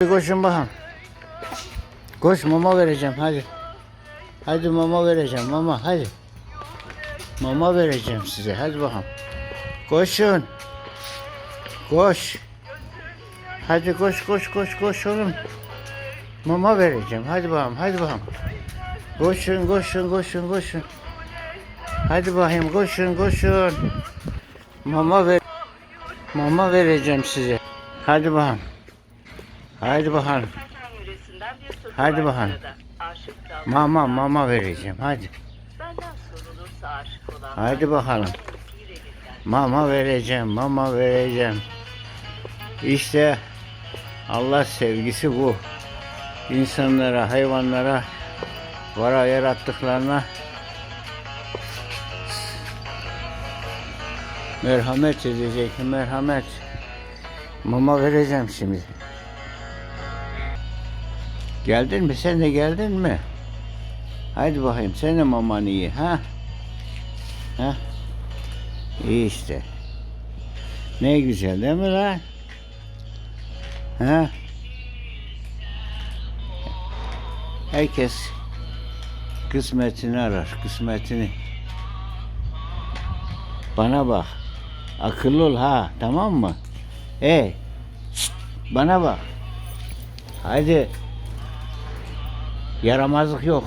Koşun bakalım. Koş mama vereceğim hadi. Hadi mama vereceğim mama hadi. Mama vereceğim size hadi bakalım. Koşun. Koş. Hadi koş koş koş koş oğlum. Mama vereceğim hadi bakalım hadi bakalım. Koşun koşun koşun koşun. Hadi bakayım koşun koşun. Mama ver. Mama vereceğim size. Hadi bakalım. Bakalım. sırada. Aşık dalga Mama mama vereceğim hadi. Hadi bakalım. Mama vereceğim, mama vereceğim. İşte Allah sevgisi bu. İnsanlara, hayvanlara, vara yarattıklarına merhamet edecek, merhamet. Mama vereceğim şimdi. Geldin mi? Sen de geldin mi? Haydi bakayım sen de mamanı ye ha? Ha? İyi işte. Ne güzel değil mi lan? Ha? Herkes kısmetini arar, kısmetini. Bana bak. Akıllı ol ha, tamam mı? Şşt, bana bak. Hadi. Yaramazlık yok.